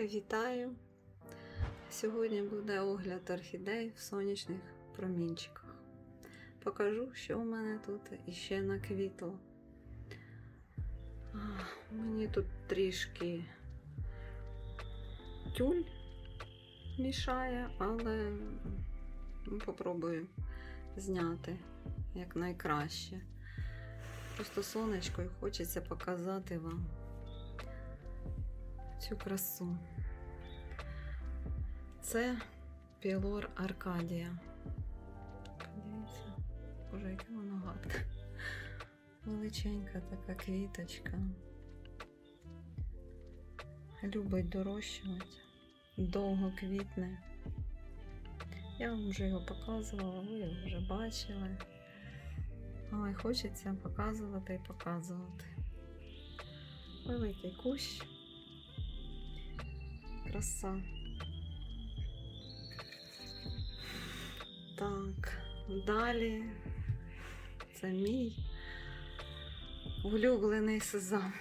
Вітаю! Сьогодні буде огляд орхідей в сонячних промінчиках. Покажу, що в мене тут іще наквітло. Мені тут трішки тюль мішає, але попробую зняти як найкраще. Просто сонечко і хочеться показати вам цю красу. Це Пілор Аркадія. Подивіться, боже, яке воно гарне. Величенька така квіточка. Любить дорощувати, довго квітне. Я вам вже його показувала, ви його вже бачили. Але хочеться показувати і показувати. Великий кущ. Краса. Так, далі це мій улюблений сезам.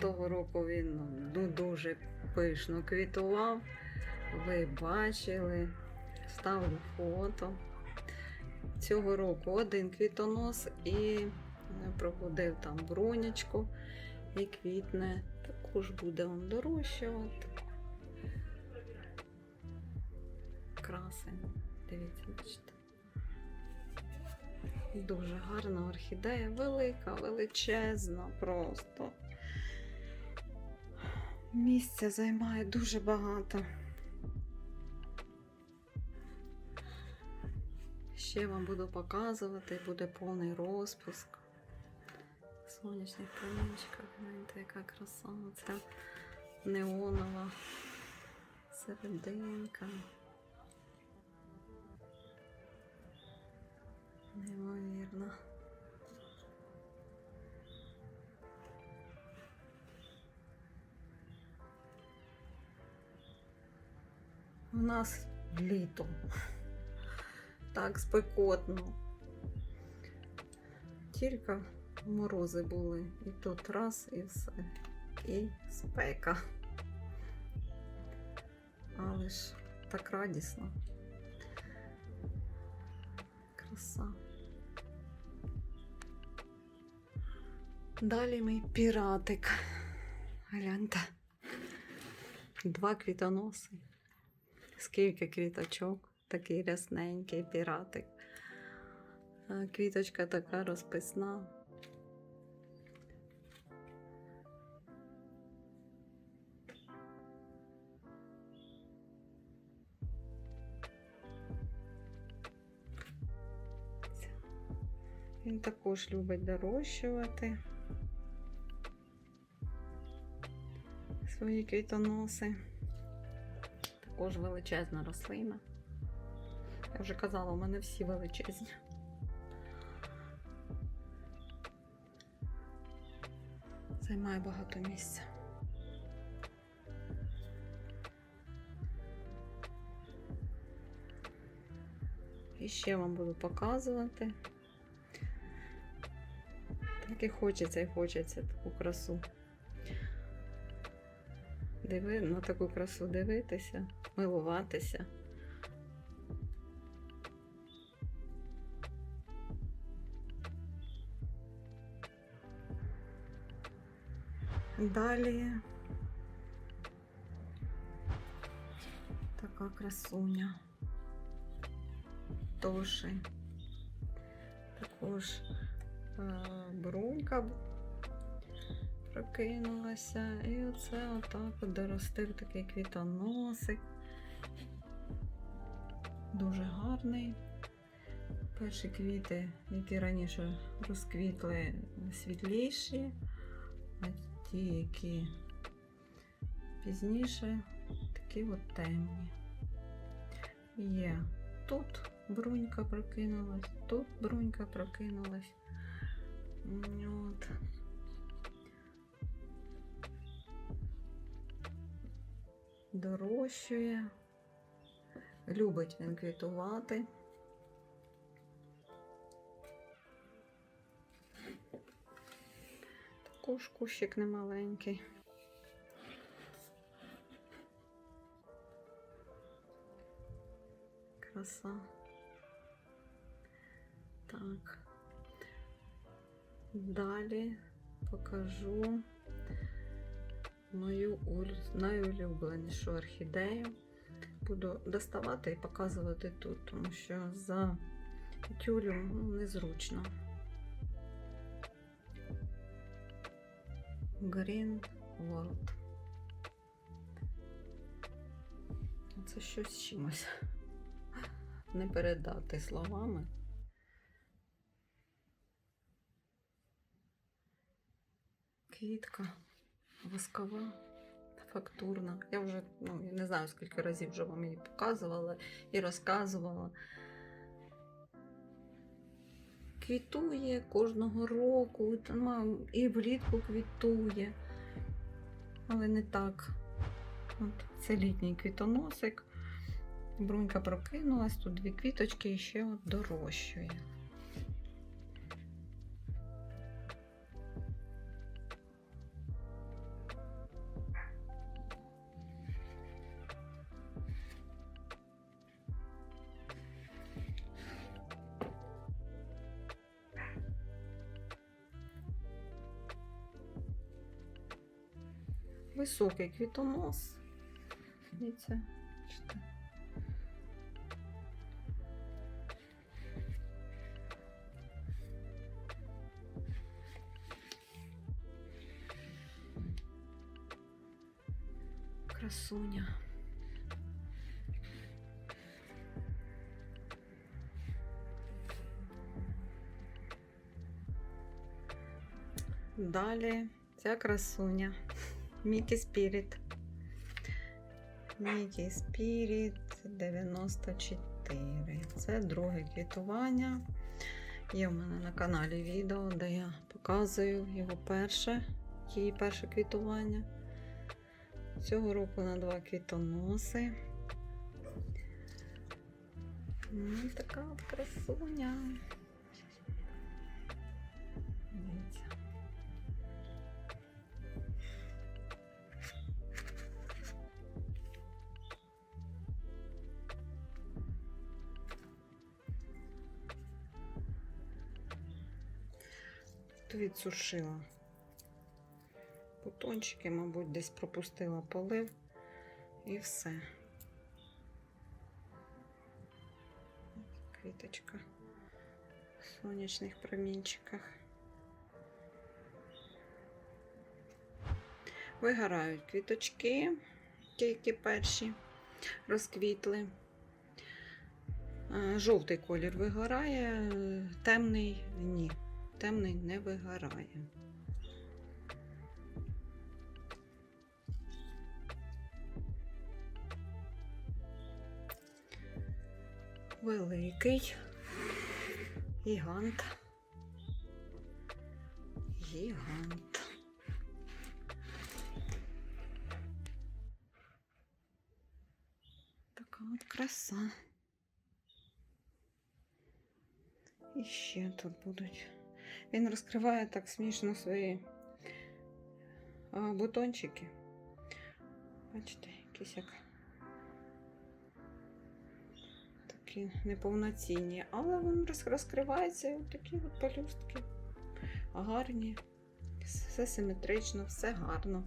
Того року він ну, дуже пишно квітував. Ви бачили, ставлю фото. Цього року один квітонос і пробудив там бронячку і квітне. Також буде он дорощувати. Красень. Дивіться, бачите. Дуже гарна орхідея, велика, величезна просто. Місця займає дуже багато. Ще вам буду показувати, буде повний розпуск. Сонячних промінчиках, гляньте, яка краса. Оця неонова серединка. Неймовірно. У нас літо. Так спекотно. Тільки морози були. І тут раз, і все. І спека. Але ж так радісно. Краса. Далі мій піратик. Гляньте. Два квітоноси. Скільки квіточок, такий рясненький піратик. Квіточка така розписна. Він також любить дорощувати свої квітоноси. Також величезна рослина. Я вже казала, у мене всі величезні. Займає багато місця. І ще вам буду показувати. Так хочеться, і хочеться таку красу. Диви, на таку красу дивитися, милуватися. Далі така красуня. Тоши. Також брунька прокинулася. І оце отак от доростив такий квітоносик. Дуже гарний. Перші квіти, які раніше розквітли, світліші, а ті, які пізніше, такі от темні. Є тут брунька прокинулась, тут брунька прокинулась. От. Дорощує. Любить він квітувати. Також кущик немаленький. Краса. Так. Далі покажу мою найулюбленішу орхідею. Буду доставати і показувати тут, тому що за тюлю ну, незручно. Green World. Це щось з чимось. Не передати словами. Квітка воскова, фактурна. Я вже ну, не знаю, скільки разів вже вам її показувала і розказувала. Квітує кожного року, і влітку квітує, але не так. От це літній квітоносик. Брунька прокинулась, тут дві квіточки і ще от дорощує. Високий квітонос. Дивіться. Красуня. Далі ця красуня. Мікі Спіріт. Мікі Спіріт 94. Це друге квітування. Є в мене на каналі відео, де я показую його перше, її перше квітування. Цього року на два квітоноси. Ну, така красуня. Відсушила бутончики, мабуть, десь пропустила полив і все. Квіточка в сонячних промінчиках. Вигорають квіточки, тільки перші розквітли. Е, Жовтий колір вигорає, темний ні. Темний не вигорає. Великий гігант. Гігант. Така от краса. І ще тут будуть. Він розкриває так смішно свої бутончики. Бачите, якісь як такі неповноцінні, але він розкривається от такі от пелюстки. Гарні, все симетрично, все гарно.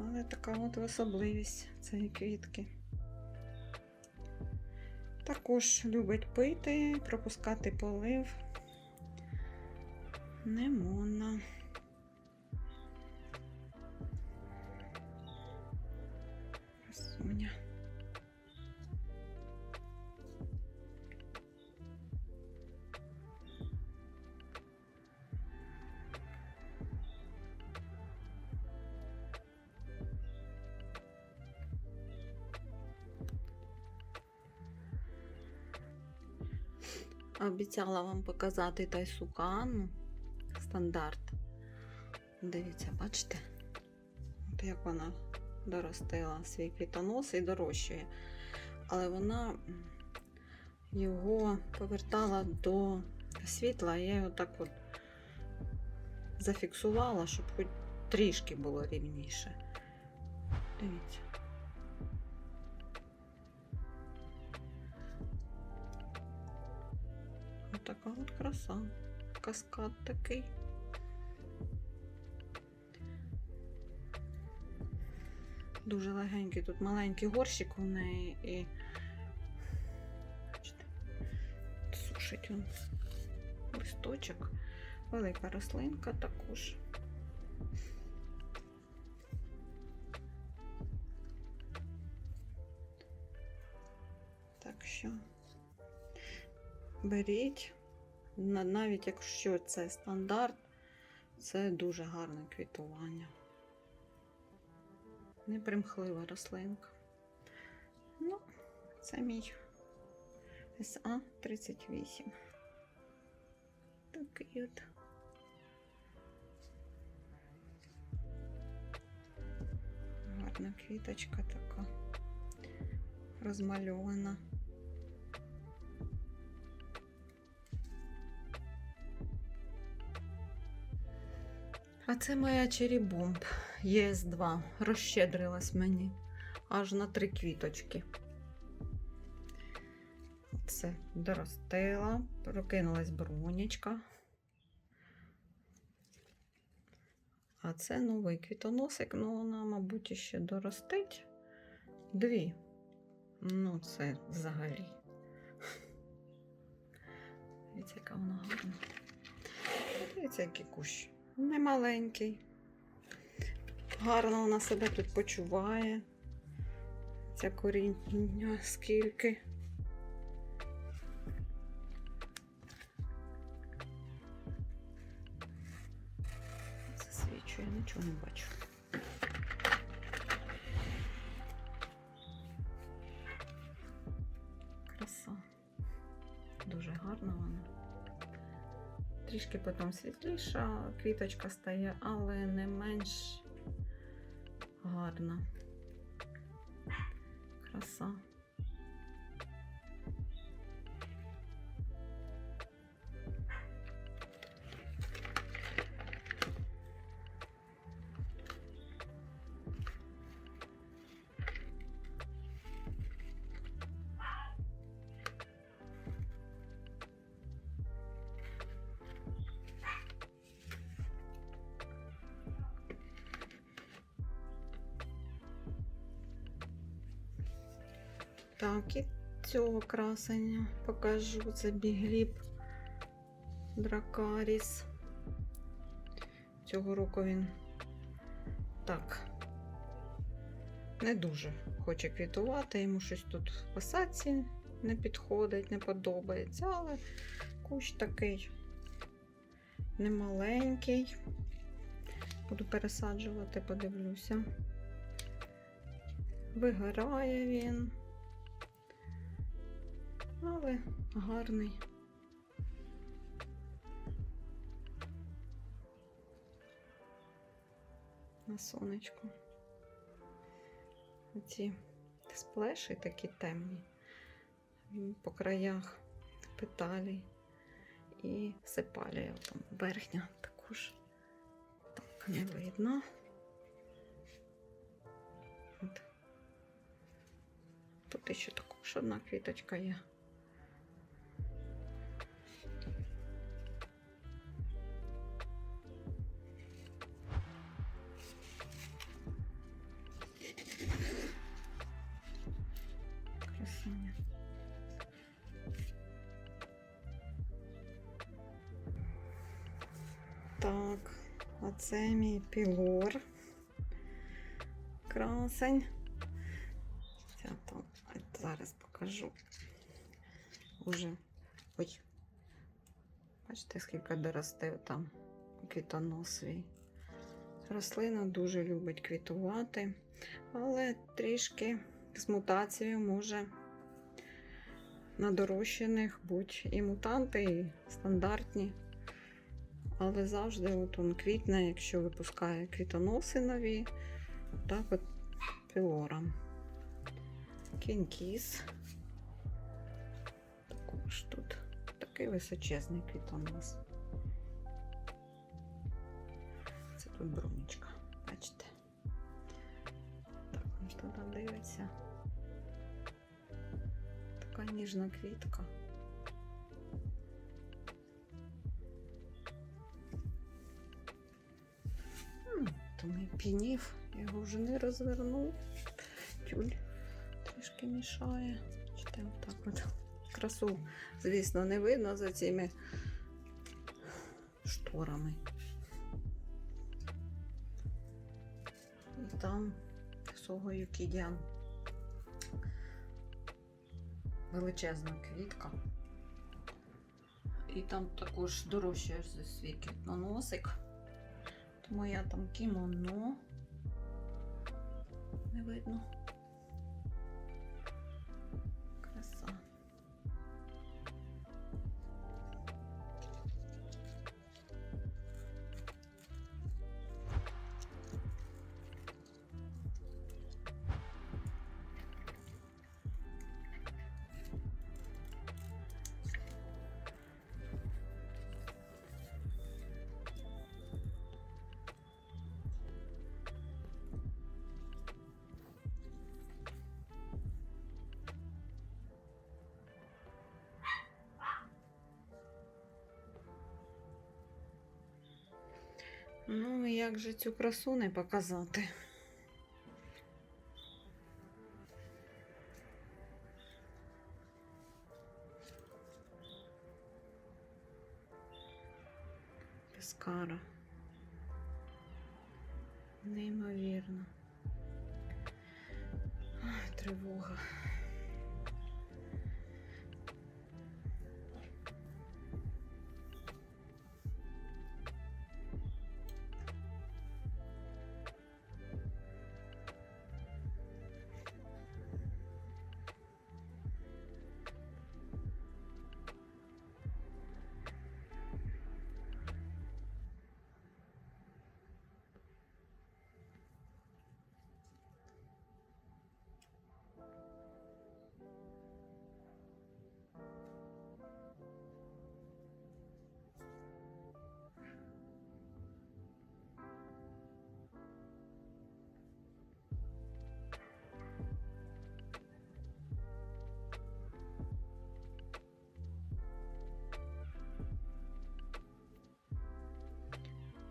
Але така от особливість цієї квітки. Також любить пити, пропускати полив. Не можна. Красуня. Обіцяла вам показати тайсукану стандарт. Дивіться, бачите? От як вона доростила свій квітонос і дорощує. Але вона його повертала до світла, я його так от зафіксувала, щоб хоч трішки було рівніше. Дивіться. така от краса. Каскад такий. Дуже легенький, тут маленький горщик у неї і. Бачите, сушить він листочок. Велика рослинка також. Так що беріть, навіть якщо це стандарт, це дуже гарне квітування. Непримхлива рослинка. Ну, це мій СА-38. Такий от. Гарна квіточка така розмальована. А це моя черібомб ЄС2. Розщедрилась мені аж на три квіточки. Все, доростила, прокинулась бронечка. А це новий квітоносик, ну вона, мабуть, ще доростить. Дві. Ну, це взагалі. Дивіться, яка вона гарна. Дивіться, який кущ. Не маленький. Гарно вона себе тут почуває. Ця коріння скільки. Засвічує, нічого не бачу. Краса. Дуже гарна вона. Трішки потім світліша квіточка стає, але не менш гарна. Краса. Так, і цього красення покажу. Це бігліб Дракаріс. Цього року він так не дуже хоче квітувати, йому щось тут в посадці не підходить, не подобається, але кущ такий немаленький. Буду пересаджувати, подивлюся. Вигорає він але гарний. На сонечку. Оці сплеші такі темні по краях петалі і сепалія там верхня також так не видно. От. Тут ще також одна квіточка є. Так, а це мій пілор. Красень. Ця там, зараз покажу. Уже. Ой. Бачите, скільки доростив там квітонос свій. Рослина дуже любить квітувати, але трішки з мутацією може на дорощених будь і мутанти, і стандартні. Але завжди от он квітне, якщо випускає квітоноси нові, так от пілором. Кінкіс. Також тут такий височезний квітонос. Це тут брунечка, бачите? Так, він туди дивиться. Така ніжна квітка. Пінів. Я його вже не розверну. Тюль трішки мішає. Чите отак от. Красу, звісно, не видно за цими шторами. І там Сого Юкідіан. Величезна квітка. І там також дорожче за свій квітноносик. Тому я там кімоно. Не видно. Ну, як же цю красу не показати? Пескара. Неймовірно. Ай, тривога.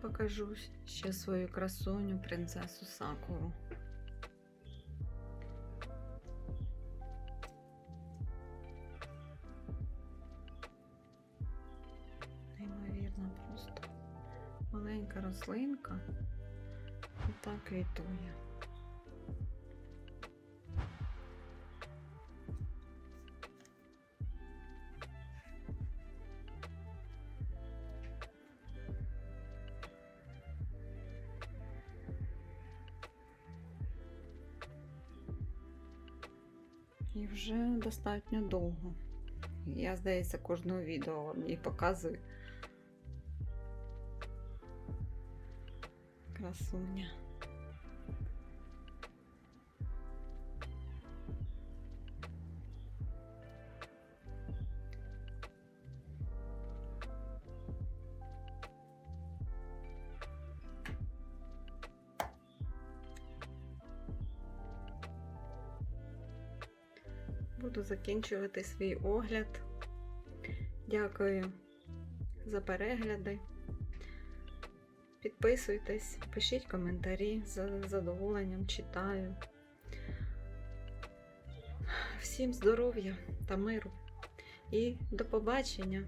Покажу ще свою красуню, принцесу Сакуру. Неймовірно просто маленька рослинка і так квітує. Достатньо довго. Я, здається, кожного відео вам її показую. Красуня. Буду закінчувати свій огляд. Дякую за перегляди. Підписуйтесь, пишіть коментарі, з задоволенням читаю. Всім здоров'я та миру і до побачення!